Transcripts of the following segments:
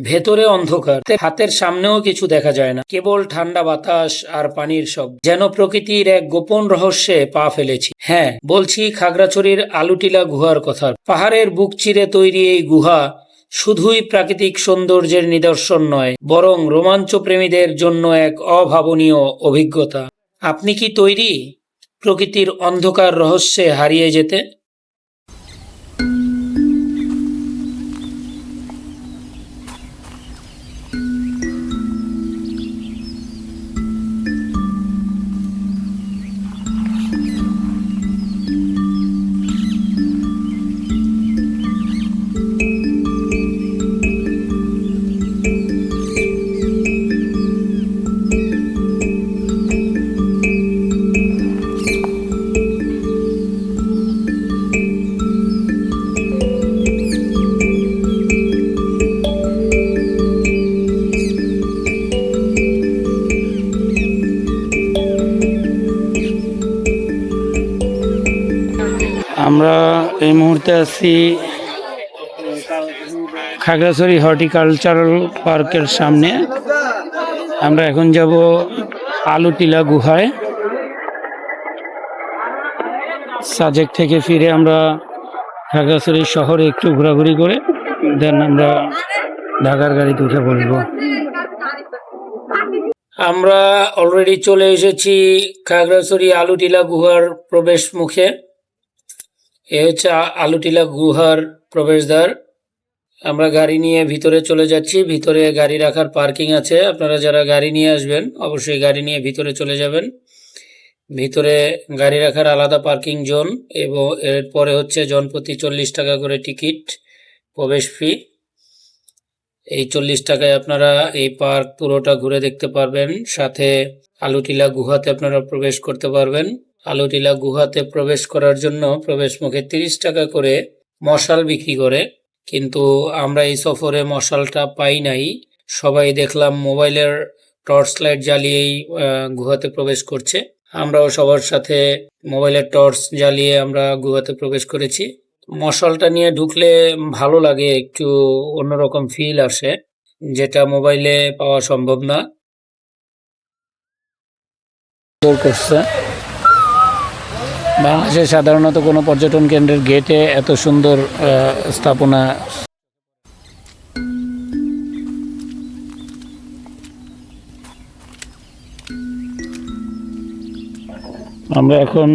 ভেতরে অন্ধকার। হাতের সামনেও কিছু দেখা যায় না। কেবল ঠান্ডা বাতাস আর পানির শব্দ। যেন প্রকৃতির এক গোপন রহস্যে পা ফেলেছি। হ্যাঁ বলছি খাগড়াছড়ির আলুটিলা গুহার কথা। পাহাড়ের বুক চিরে তৈরি এই গুহা শুধুই প্রাকৃতিক সৌন্দর্যের নিদর্শন নয়, বরং রোমাঞ্চ প্রেমীদের জন্য এক অভাবনীয় অভিজ্ঞতা। আপনি কি তৈরি প্রকৃতির অন্ধকার রহস্যে হারিয়ে যেতে? মুহূর্তে আছি খাগড়াছড়ি হর্টিকালচারাল পার্কের সামনে। আমরা এখন যাব আলুটিলা গুহায়। সাজেক থেকে ফিরে আমরা খাগড়াছড়ি শহরে একটু ঘোরাঘুরি করে, দেন আমরা ঢাকার গাড়িতে উঠে পড়ব আমরা অলরেডি চলে এসেছি খাগড়াছড়ি আলুটিলা গুহার প্রবেশ মুখে এ হচ্ছে আলুটিলা গুহার প্রবেশদ্বার। আমরা গাড়ি নিয়ে ভিতরে চলে যাচ্ছি। ভিতরে গাড়ি রাখার পার্কিং আছে। আপনারা যারা গাড়ি নিয়ে আসবেন, অবশ্যই গাড়ি নিয়ে ভিতরে চলে যাবেন। ভিতরে গাড়ি রাখার আলাদা পার্কিং জোন এবং এরপরে হচ্ছে জনপ্রতি চল্লিশ টাকা করে টিকিট প্রবেশ ফি। এই চল্লিশ টাকায় আপনারা এই পার্ক পুরোটা ঘুরে দেখতে পারবেন। সাথে আলুটিলা গুহাতে আপনারা প্রবেশ করতে পারবেন। আলুটিলা গুহাতে প্রবেশ করার জন্য প্রবেশ মুখে তিরিশ টাকা করে মশাল বিক্রি করে। কিন্তু আমরা এই সফরে মশালটা পাই নাই। সবাই দেখলাম মোবাইলের টর্চ লাইট জ্বালিয়েই গুহাতে প্রবেশ করছে। আমরাও সবার সাথে মোবাইলের টর্চ জ্বালিয়ে আমরা গুহাতে প্রবেশ করেছি। মশালটা নিয়ে ঢুকলে ভালো লাগে, একটু অন্যরকম ফিল আসে, যেটা মোবাইলে পাওয়া সম্ভব না। করছে বাংলাদেশে সাধারণত কোনো পর্যটন কেন্দ্রের গেটে এত সুন্দর স্থাপনা। আমরা এখন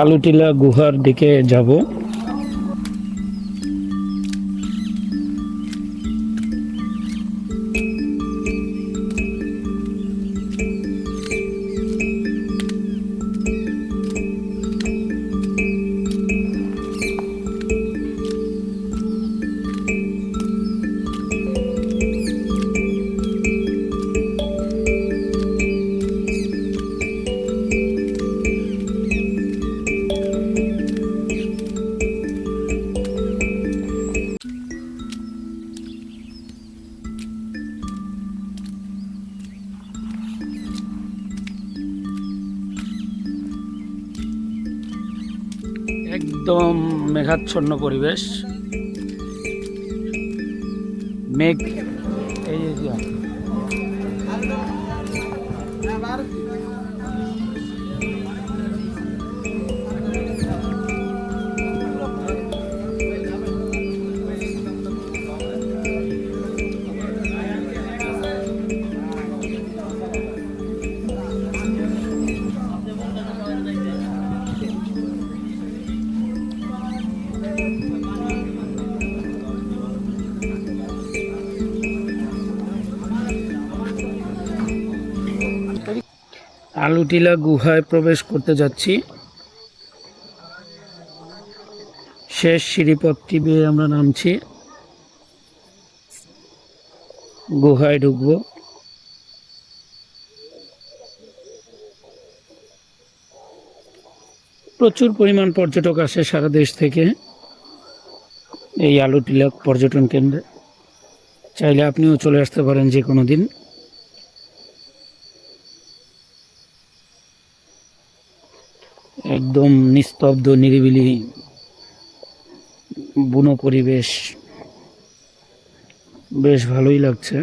আলুটিলা গুহার দিকে যাব। পরিবেশ মেঘ আলুটিলা গুহায় প্রবেশ করতে যাচ্ছি। শেষ সিঁড়িপথটি বেয়ে আমরা নামছি। গুহায় ঢুকবো। প্রচুর পরিমাণ পর্যটক আসে সারা দেশ থেকে। এই আলুটিলা পর্যটন কেন্দ্রে। চাইলে আপনিও চলে আসতে পারেন যে কোনো দিন। একদম নিস্তব্ধ নিরিবিলি বুনো পরিবেশ। বেশ ভালোই লাগছে।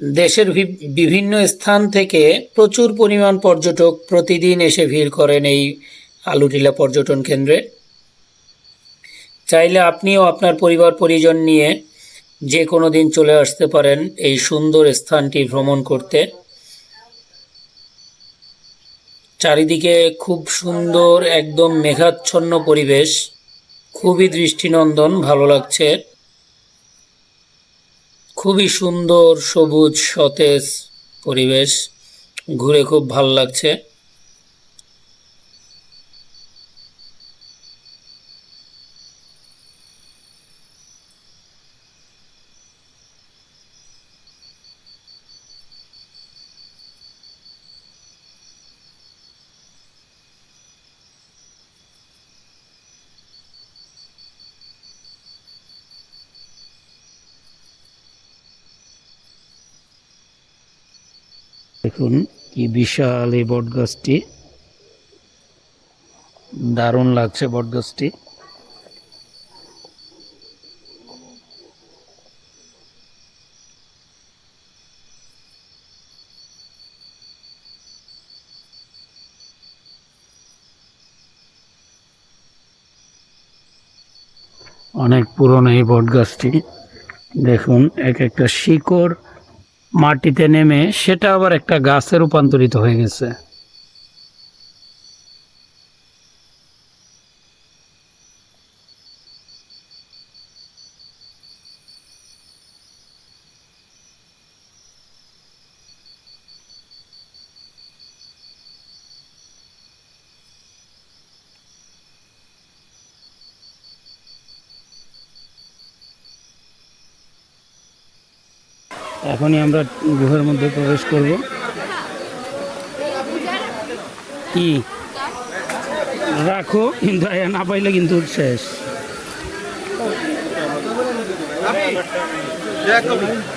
দেশের বিভিন্ন স্থান থেকে প্রচুর পরিমাণ পর্যটক প্রতিদিন এসে ভিড় করেন এই আলুটিলা পর্যটন কেন্দ্রে। চাইলে আপনিও আপনার পরিবার, পরিজন নিয়ে যে কোনো দিন চলে আসতে পারেন এই সুন্দর স্থানটি ভ্রমণ করতে। চারিদিকে খুব সুন্দর, একদম মেঘাচ্ছন্ন পরিবেশ। খুবই দৃষ্টিনন্দন, ভালো লাগছে। খুবই সুন্দর সবুজ সতেজ পরিবেশ ঘুরে খুব ভালো লাগছে। দেখুন, কি বিশাল এই বট গাছটি দারুণ লাগছে বট গাছটি অনেক পুরনো এই বট গাছটি দেখুন, এক একটা শিকড় মাটিতে নেমে সেটা আবার একটা গাছে রূপান্তরিত হয়ে গেছে। এখনই আমরা গুহার মধ্যে প্রবেশ করব। কি? রাখো কিন্তু না পাইলে কিন্তু শেষ।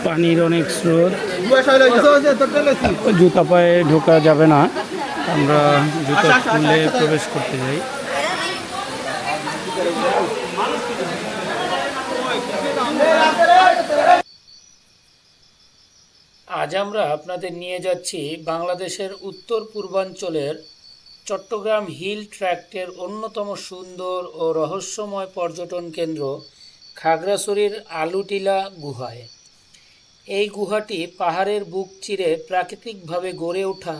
পানির অনেক স্রোত। জুতা পায়ে ঢোকা যাবে না। আমরা জুতা খুলে প্রবেশ করতে যাই। আজ আমরা আপনাদের নিয়ে যাচ্ছি বাংলাদেশের উত্তর পূর্বাঞ্চলের চট্টগ্রাম হিল ট্র্যাক্টের অন্যতম সুন্দর ও রহস্যময় পর্যটন কেন্দ্র খাগড়াছড়ির আলুটিলা গুহায়। এই গুহাটি পাহাড়ের বুক চিরে প্রাকৃতিকভাবে গড়ে ওঠা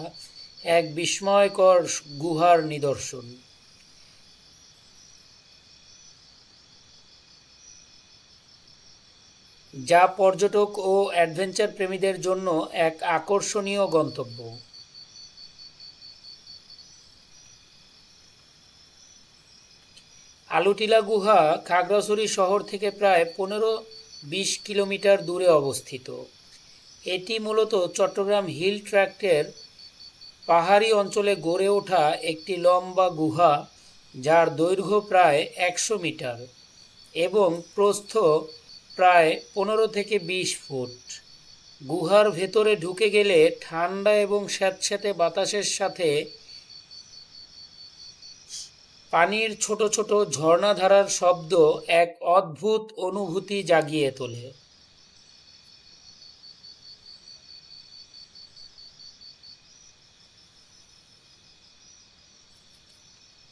এক বিস্ময়কর গুহার নিদর্শন। যা পর্যটক ও অ্যাডভেঞ্চার প্রেমীদের জন্য এক আকর্ষণীয় গন্তব্য। আলুটিলা গুহা খাগড়াছড়ি শহর থেকে প্রায় পনেরো বিশ কিলোমিটার দূরে অবস্থিত। এটি মূলত চট্টগ্রাম হিল ট্র্যাক্টের পাহাড়ি অঞ্চলে গড়ে ওঠা একটি লম্বা গুহা, যার দৈর্ঘ্য প্রায় একশো মিটার, এবং প্রস্থ প্রায় পনেরো থেকে বিশ ফুট। গুহার ভেতরে ঢুকে গেলে ঠান্ডা এবং স্যাঁতস্যাঁতে বাতাসের সাথে পানির ছোট ছোট ঝর্ণাধারার শব্দ এক অদ্ভুত অনুভূতি জাগিয়ে তোলে।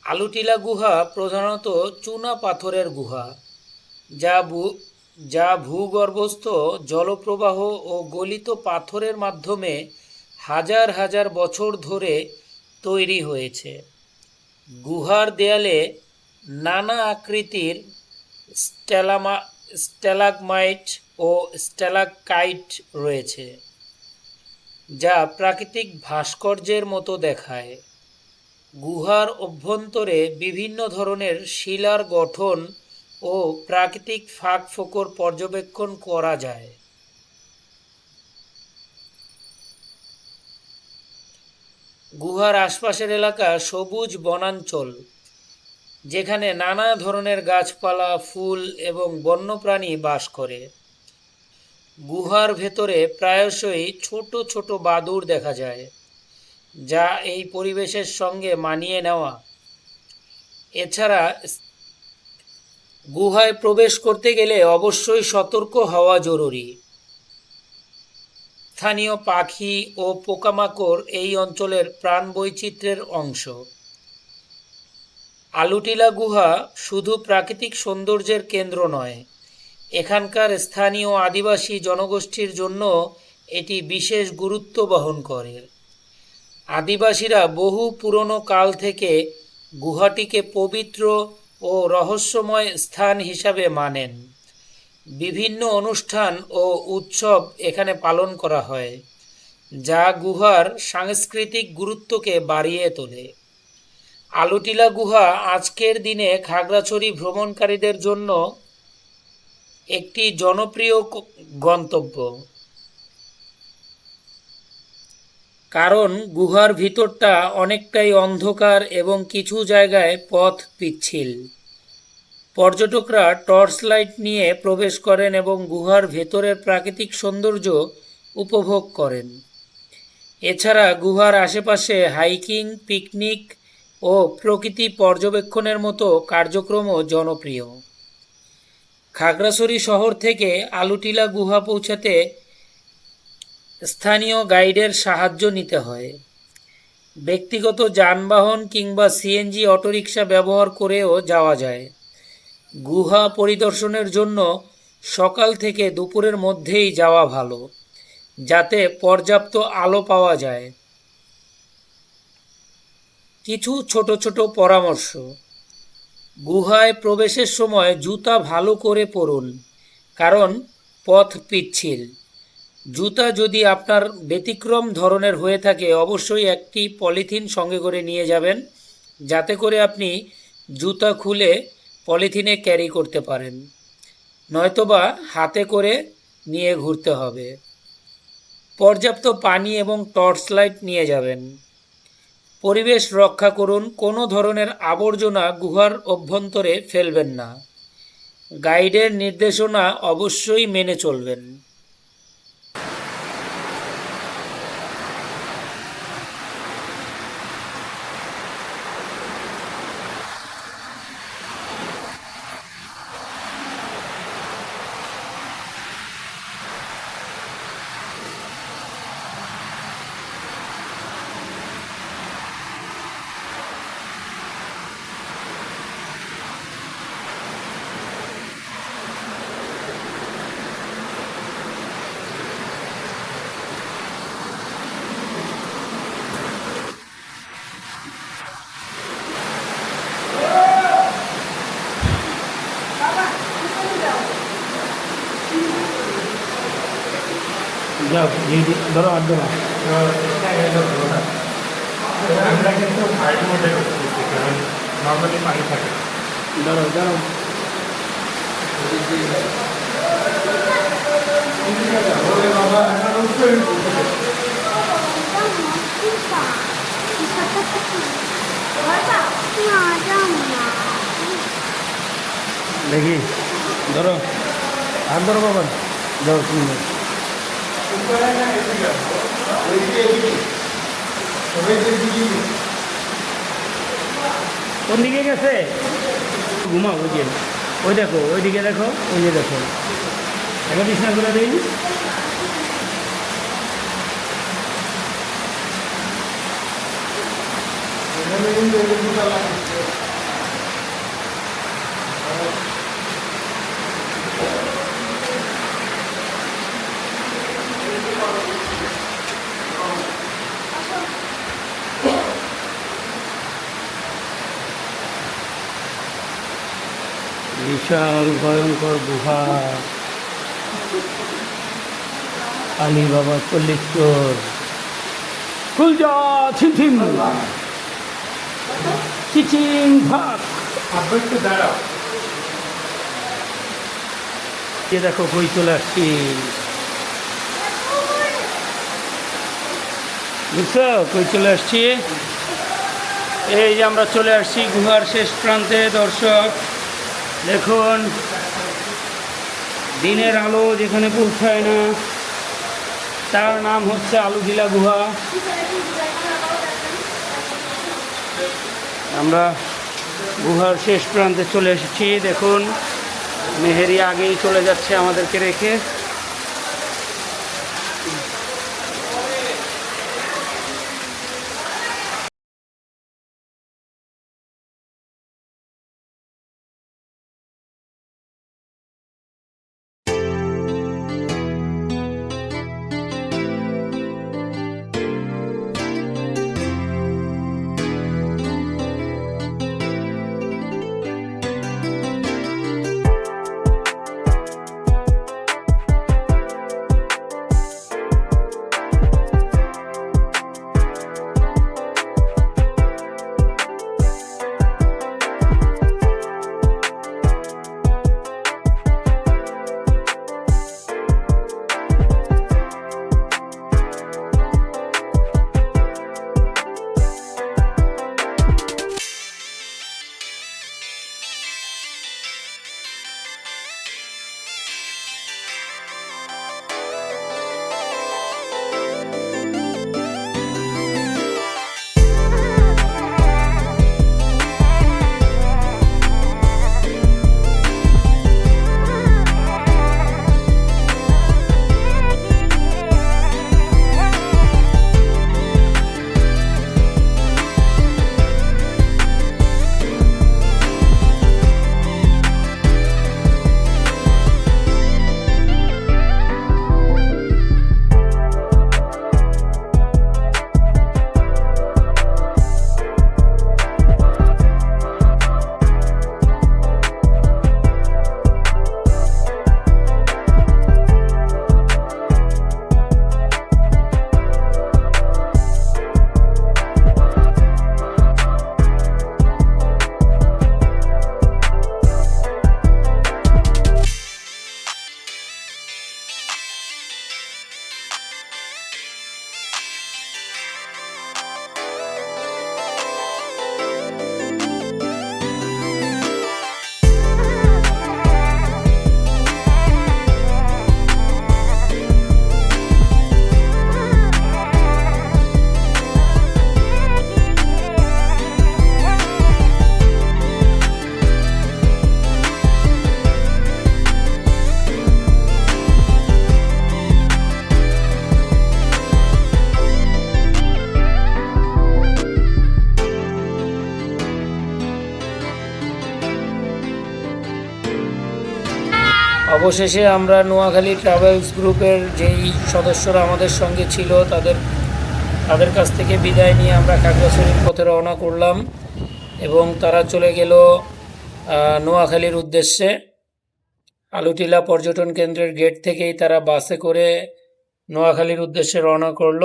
আলুটিলা গুহা প্রধানত চুনা পাথরের গুহা, যা যা ভূগর্ভস্থ জলপ্রবাহ ও গলিত পাথরের মাধ্যমে হাজার হাজার বছর ধরে তৈরি হয়েছে। গুহার দেয়ালে নানা আকৃতির স্টেলামা স্টেলাগমাইট ও স্টেলাকাইট রয়েছে, যা প্রাকৃতিক ভাস্কর্যের মতো দেখায়। গুহার অভ্যন্তরে বিভিন্ন ধরনের শিলার গঠন ও প্রাকৃতিক ফাঁক ফোকর পর্যবেক্ষণ করা যায়। গুহার আশপাশের এলাকা সবুজ বনাঞ্চল, যেখানে নানা ধরনের গাছপালা, ফুল এবং বন্যপ্রাণী বাস করে। গুহার ভেতরে প্রায়শই ছোট ছোট বাদুড় দেখা যায়, যা এই পরিবেশের সঙ্গে মানিয়ে নেওয়া। এছাড়া গুহায় প্রবেশ করতে গেলে অবশ্যই সতর্ক হওয়া জরুরি। স্থানীয় পাখি ও পোকামাকড় এই অঞ্চলের প্রাণ বৈচিত্র্যের অংশ। আলুটিলা গুহা শুধু প্রাকৃতিক সৌন্দর্যের কেন্দ্র নয়, এখানকার স্থানীয় আদিবাসী জনগোষ্ঠীর জন্য এটি বিশেষ গুরুত্ব বহন করে। আদিবাসীরা বহু পুরনো কাল থেকে গুহাটিকে পবিত্র ও রহস্যময় স্থান হিসাবে মানেন। বিভিন্ন অনুষ্ঠান ও উৎসব এখানে পালন করা হয়, যা গুহার সাংস্কৃতিক গুরুত্বকে বাড়িয়ে তোলে। আলুটিলা গুহা আজকের দিনে খাগড়াছড়ি ভ্রমণকারীদের জন্য একটি জনপ্রিয় গন্তব্য। কারণ গুহার ভিতরটা অনেকটাই অন্ধকার এবং কিছু জায়গায় পথ পিচ্ছিল। পর্যটকরা টর্চ লাইট নিয়ে প্রবেশ করেন এবং গুহার ভেতরের প্রাকৃতিক সৌন্দর্য উপভোগ করেন। এছাড়া গুহার আশেপাশে হাইকিং, পিকনিক ও প্রকৃতি পর্যবেক্ষণের মতো কার্যক্রমও জনপ্রিয়। খাগড়াছড়ি শহর থেকে আলুটিলা গুহা পৌঁছাতে স্থানীয় গাইডের সাহায্য নিতে হয়। ব্যক্তিগত যানবাহন কিংবা সিএনজি অটোরিকশা ব্যবহার করেও যাওয়া যায়। গুহা পরিদর্শনের জন্য সকাল থেকে দুপুরের মধ্যেই যাওয়া ভালো, যাতে পর্যাপ্ত আলো পাওয়া যায়। কিছু ছোট ছোট পরামর্শ। গুহায় প্রবেশের সময় জুতা ভালো করে পরুন, কারণ পথ পিচ্ছিল। জুতা যদি আপনার ব্যতিক্রম ধরনের হয়ে থাকে, অবশ্যই একটি পলিথিন সঙ্গে করে নিয়ে যাবেন, যাতে করে আপনি জুতা খুলে পলিথিনে ক্যারি করতে পারেন। নয়তোবা হাতে করে নিয়ে ঘুরতে হবে। পর্যাপ্ত পানি এবং টর্চ লাইট নিয়ে যাবেন। পরিবেশ রক্ষা করুন, কোনো ধরনের আবর্জনা গুহার অভ্যন্তরে ফেলবেন না। গাইডের নির্দেশনা অবশ্যই মেনে চলবেন। যাও ধরো আর ধরো কিন্তু কারণ নর্মালি থাকে ধরো ধরো। দেখি, ধরো। আর ধরো বাবা। ধরো তুমি। কোন দিকে গেছে? ঘুমাও, ওই যে। ওই দেখো, ওই দিকে দেখো, ওই যে দেখো। একবার বিছনা করে দিই বিশাল ভয়ঙ্কর গুহা। আলী বাবা চল্লিশর খুল যা ছিম চিচিং ভাগ দাঁড়াও। দেখো কই চলে আসছি। বুঝছ? কই চলে আসছি। এই যে আমরা চলে আসছি গুহার শেষ প্রান্তে দর্শক। দেখুন, দিনের আলো যেখানে পৌঁছায় না, তার নাম হচ্ছে আলুটিলা গুহা। আমরা গুহার শেষ প্রান্তে চলে এসেছি, দেখুন, মেহেরি আগেই চলে যাচ্ছে আমাদেরকে রেখে। অবশেষে আমরা নোয়াখালী ট্রাভেলস গ্রুপের যেই সদস্যরা আমাদের সঙ্গে ছিল, তাদের তাদের কাছ থেকে বিদায় নিয়ে আমরা খাগড়াছড়ির পথে রওনা করলাম এবং তারা চলে গেল নোয়াখালীর উদ্দেশ্যে। আলুটিলা পর্যটন কেন্দ্রের গেট থেকেই তারা বাসে করে নোয়াখালীর উদ্দেশ্যে রওনা করল।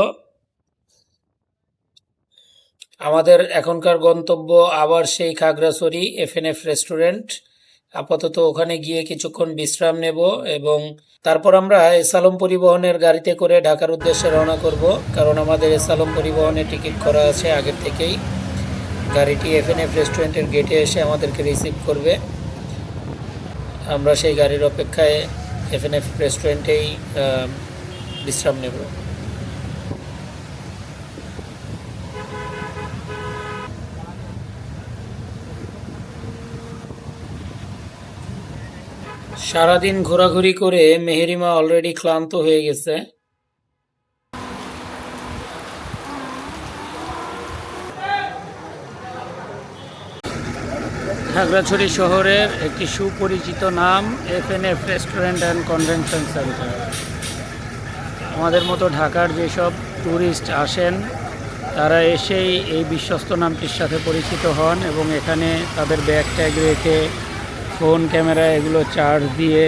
আমাদের এখনকার গন্তব্য আবার সেই খাগড়াছড়ি এফএনএফ রেস্টুরেন্ট আপাতত ওখানে গিয়ে কিছুক্ষণ বিশ্রাম নেব এবং তারপর আমরা এসালম পরিবহনের গাড়িতে করে ঢাকার উদ্দেশ্যে রওনা করব। কারণ আমাদের এসালম পরিবহনে টিকিট করা আছে আগের থেকেই। গাড়িটি এফএনএফ রেস্টুরেন্টের গেটে এসে আমাদেরকে রিসিভ করবে। আমরা সেই গাড়ির অপেক্ষায় এফএনএফ রেস্টুরেন্টেই বিশ্রাম নেব। সারাদিন ঘোরাঘুরি করে মেহেরিমা অলরেডি ক্লান্ত হয়ে গেছে। খাগড়াছড়ি শহরের একটি সুপরিচিত নাম F N F restaurant and convention centre আমাদের মতো ঢাকার যেসব ট্যুরিস্ট আসেন, তারা এসেই এই বিশ্বস্ত নামটির সাথে পরিচিত হন এবং এখানে তাদের ব্যাগ ট্যাগ রেখে ফোন, ক্যামেরা এগুলো চার্জ দিয়ে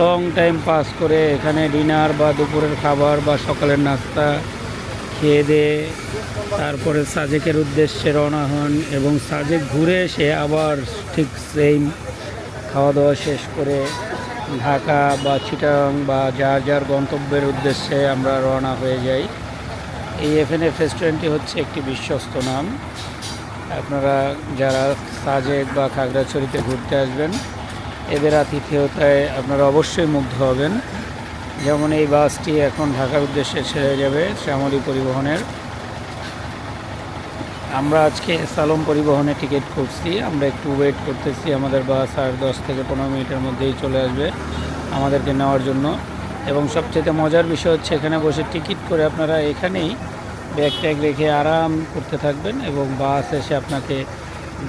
লং টাইম পাস করে এখানে ডিনার বা দুপুরের খাবার বা সকালের নাস্তা খেয়ে দিয়ে তারপরে সাজেকের উদ্দেশ্যে রওনা হন এবং সাজেক ঘুরে এসে আবার ঠিক সেম খাওয়া দাওয়া শেষ করে ঢাকা বা চিটাং বা যার যার গন্তব্যের উদ্দেশ্যে আমরা রওনা হয়ে যাই। এই এফএনএফ রেস্টুরেন্টটি হচ্ছে একটি বিশ্বস্ত নাম। আপনারা যারা সাজেক বা খাগড়াছড়িতে ঘুরতে আসবেন, এদের আতিথেয়তায় আপনারা অবশ্যই মুগ্ধ হবেন। যেমন এই বাসটি এখন ঢাকার উদ্দেশ্যে ছেড়ে যাবে শ্যামলী পরিবহনের। আমরা আজকে সালম পরিবহনে টিকিট করছি আমরা একটু ওয়েট করতেছি। আমাদের বাস আর দশ থেকে পনেরো মিনিটের মধ্যেই চলে আসবে আমাদেরকে নেওয়ার জন্য। এবং সবচেয়ে মজার বিষয় হচ্ছে, এখানে বসে টিকিট করে আপনারা এখানেই ব্যাগ ট্যাগ রেখে আরাম করতে থাকবেন এবং বাস এসে আপনাকে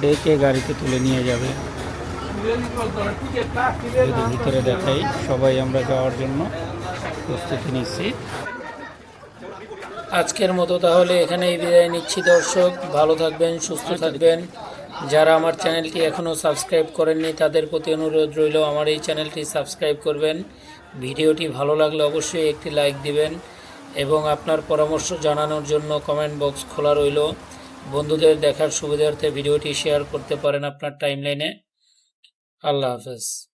ডেকে গাড়িতে তুলে নিয়ে যাবে। যদি ভিতরে দেখাই সবাই আমরা যাওয়ার জন্য প্রস্তুতি নিচ্ছি। আজকের মতো তাহলে এখানেই বিদায় নিচ্ছি দর্শক ভালো থাকবেন সুস্থ থাকবেন। যারা আমার চ্যানেলটি এখনও সাবস্ক্রাইব করেননি তাদের প্রতি অনুরোধ রইল আমার এই চ্যানেলটি সাবস্ক্রাইব করবেন। ভিডিওটি ভালো লাগলে অবশ্যই একটি লাইক দিবেন। এবং আপনার পরামর্শ জানানোর জন্য কমেন্ট বক্স খোলা রইল। বন্ধুদের দেখার সুবিধার্থে ভিডিওটি শেয়ার করতে পারেন আপনার টাইমলাইনে আল্লাহ হাফেজ।